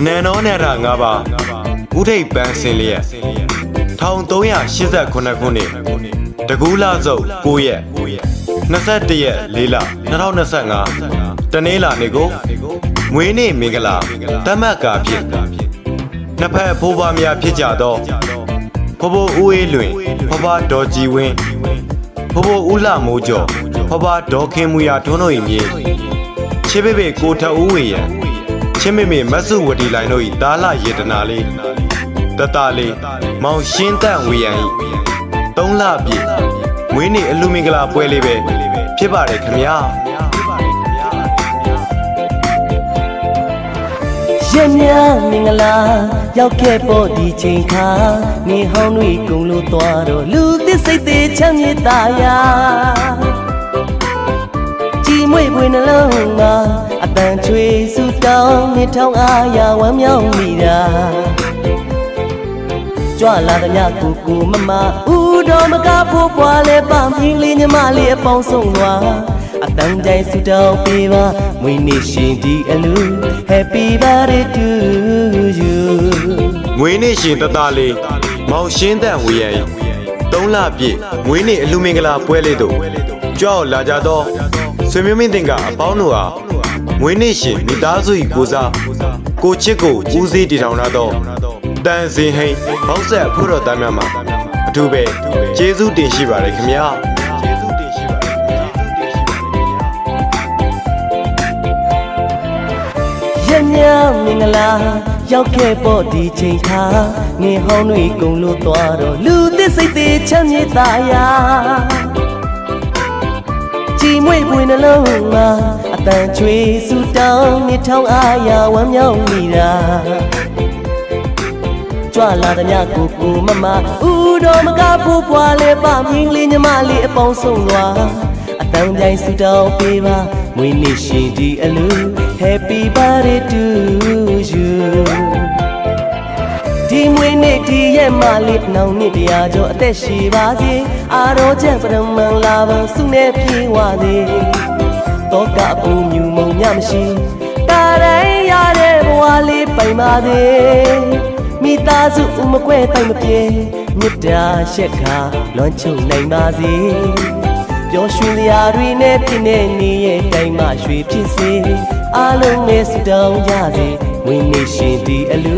အနန္တောနန္ဒငါးပါးဥထိပ်ပန်းစင်လျက်1389ခုနှစ်တကူးလစုပ်9ရက်21ရက်4လ2025တနေ့လာနေကိုမွေးနေ့မင်္ဂလာတမတ်ကာဖြင့်နှစ်ဖက်ဖိုးပွားများဖြစ်ကြသောဖိုးဖိုးဦးအေးလွင်ဖွားဖွားဒေါ်ကြည်ဝင်းဖိုးဖိုးဦးလှမိုးကျော်ဖွားဖွားဒေါ်ခင်မူရထွန်းတို့၏မြေချစ်ပေပေကိုထဦးဝေရန် ချင်းမေမေမဆုဝတီလိုင်တို့၏တားလယေတနာလေးတတလေးမောင်ရှင်းတန့်ဝေရန်၏သုံးလပြည့်မွေးနေ့အလူမင်္ဂလာပွဲလေးပဲဖြစ်ပါတယ်ခင်ဗျာရက်များမင်္ဂလာရောက်ခဲ့ပေါ်ဒီချိန်ခါနေဟောင်းတွေကုံလို့သွားတော့လူသစ်စိတ်သေးချမ်းမြေ့တာယာကြည်မွေ့ပွေနှလုံးမှာအတန်ချွေ ဆူတောင်းနေထောင်းအားရဝမ်းမြောက်မိတာကြွလာသည်မြကိုကိုမမဦးတော်မကဖို့ပွားလဲပမင်းလေးညီမလေးအပေါင်းဆုံးသွားအတန်ကြိုင်ဆူတောင်းပေးပါမွေးနေ့ရှင်ဒီအလူ Happy birthday to you ငွေနေ့ရှင်တသားလေးမောင်ရှင်းတန့်ဝေရန်၏သုံးလပြည့်ငွေနေ့အလူမင်္ဂလာပွဲလေးတို့ကြောက်လာကြသောဆွေမျိုးမင်းတင်ကအပေါင်းတို့အား ငွေနေ့ရှင်မိသားစု၏ကိုစားကိုချစ်ကိုဦးစီးတည်ထောင်လာသောတန်စင်ဟိန်ဘောက်ဆက်ဖို့တော်သားများမှာအထူးပဲကျေးဇူးတင်ရှိပါတယ်ခင်ဗျာကျေးဇူးတင်ရှိပါတယ်ကျေးဇူးတင်ရှိပါတယ်ခင်ဗျာရက်များမင်္ဂလာရောက်ခဲ့ပေါ်ဒီချိန်ခါနေဟောင်းတွေကုံလို့သွားတော့လူသစ်စိတ်သေးချမ်းမြေ့တာယာကြည် မွေ့ပွေနှလုံးမှာအတန်ချွေဆူတောင်းနေထောင်းအားရဝမ်းမြောက်မိတာကြွလာသည်မြကိုကိုမမဦးတော်မကဖို့ပွားလဲပမင်းလေးညီမလေးအပေါင်းဆုံးသွားအတန်ပြိုင်ဆူတောင်းပေးပါမွေးနေ့ရှင်ဒီအလူ Happy birthday to you ဒီမွေးနေ့ဒီရဲ့မလေးနောင်နှစ်တရားကျော်အသက်ရှိပါစေအာရောချက်ပရမန်လာဘဆုနဲ့ပြေဝစေတောကအပူမြူမုံညမရှိတာတိုင်းရတဲ့ဘဝလေးပိုင်ပါစေမိသားစုဥမကွဲတိုင်မပြေမေတ္တာရှက်ခါလွန်ချုံနိုင်ပါစေပျော်ရွှင်စရာတွေနဲ့ပြည့်နေနေရဲ့တိုင်းမှရွှေဖြစ်စေအားလုံးနဲ့ဆုတောင်းကြစေဝင်းနေရှင်ဒီအလူ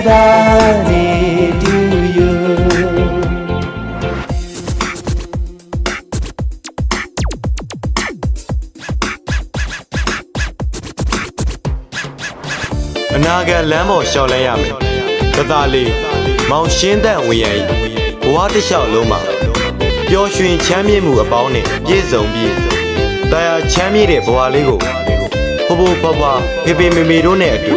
birthday to you အနာဂတ်လမ်းပေါ်လျှောက်လဲရမယ်တသားလေးမောင်ရှင်းတန့်ဝေရန်၏ဘဝတစ်လျှောက်လုံးမှာပျော်ရွှင်ချမ်းမြေ့မှုအပေါင်းနဲ့ပြည့်စုံပြီးတရားချမ်းမြေ့တဲ့ဘဝလေးကိုဖိုးဖိုးဖွားဖွားဖေဖေမေမေတို့နဲ့အတူ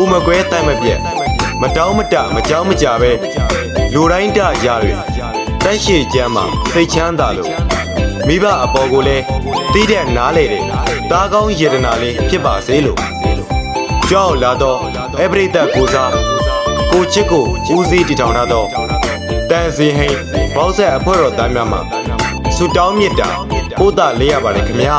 ဥမကွဲတိုင်မပြက် မတောင်းမတမကြောင်းမကြပဲလူတိုင်းတရတွေတက်ရှိကျမ်းမှာစိတ်ချမ်းသာလို့မိဘအပေါ်ကိုလည်းတီးတဲ့နားလေတဲ့တားကောင်းယေတနာလေးဖြစ်ပါစေလို့ကြောက်လာတော့အပရိသတ်ကိုစားကိုချစ်ကိုဦးစီးတည်ထောင်လာတော့တန်စီဟိန်ဘောက်ဆက်အဖွဲ့တော်သားများမှာဆူတောင်းမြစ်တာပို့တာလေးရပါတယ်ခင်ဗျာ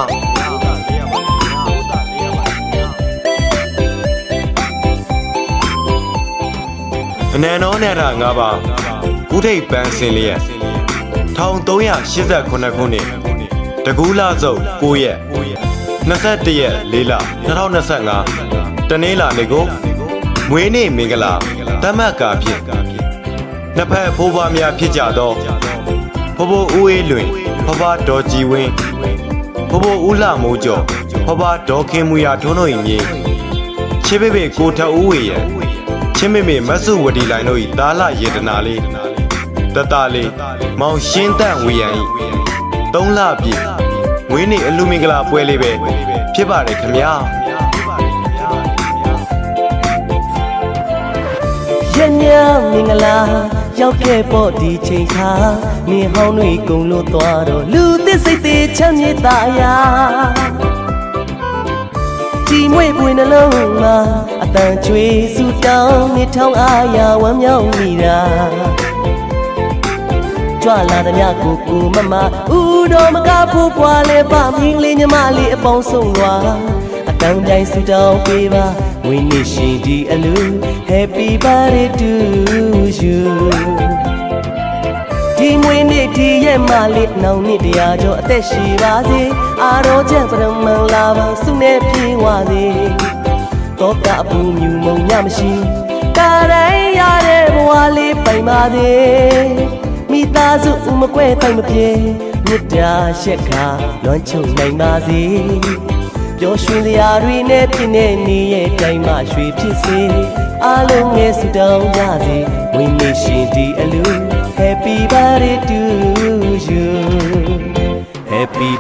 အနန္တောနန္ဒငါးပါးဥထိပ်ပန်းစင်လျက်1389ခုနှစ်တကူးလစုပ်9ရက်21ရက်4လ2025တနေ့လာနေကိုမွေးနေ့မင်္ဂလာတမတ်ကာဖြင့်နှစ်ဖက်ဖိုးပွားများဖြစ်ကြသောဖိုးဖိုးဦးအေးလွင်ဖွားဖွားဒေါ်ကြည်ဝင်းဖိုးဖိုးဦးလှမိုးကျော်ဖွားဖွားဒေါ်ခင်မူရထွန်းတို့၏မြေချစ်ပေပေကိုထဦးဝေရန် ချင်းမေမေမဆုဝတီလိုင်တို့၏တားလယေတနာလေးတတလေးမောင်ရှင်းတန့်ဝေရန်၏သုံးလပြည့်ငဝင်းနေအလူမင်္ဂလာပွဲလေးပဲဖြစ်ပါတယ်ခင်ဗျာရညမင်္ဂလာရောက်ခဲ့ပေါ့ဒီချိန်ခါနေဟောင်းတွေကုံလို့သွားတော့လူသစ်စိတ်သေးချမ်းမြေ့သားရာ ဒီမွေပွေနှလုံးမှာအတန်ချွေဆူတောင်းနေထောင်းအားရဝမ်းမြောက်မိတာကြွလာတဲ့မြကိုကိုမမဦးတော်မကဖို့ပွားလဲပါမင်းလေးညီမလေးအပေါင်းဆုံးလွာအတန်ပြိုင်ဆူတောင်းပေးပါဝင်းနေရှင်ဒီအလူ Happy birthday to you ဒီ မွေးနေ့ဒီရဲ့မလေးနောင်နှစ်တရားကျော်အသက်ရှိပါစေအာရောချက်ပရမန်လာပါစုနဲ့ပြေးဝစေတော့ကအပူမြူမုံညမရှိကာတိုင်းရတဲ့ဘဝလေးပိုင်ပါစေမိသားစုဥမကွဲတိုင်မပြေမြစ်တာရှက်ခါလွမ်းချုံနိုင်ပါစေပျော်ရွှင်စရာတွေနဲ့ပြည့်နေနေရဲ့တိုင်းမှာရွှေဖြစ်စေအားလုံးငယ်စုတောင်းကြစေဝင်းနေရှင်ဒီအလူ Happy birthday to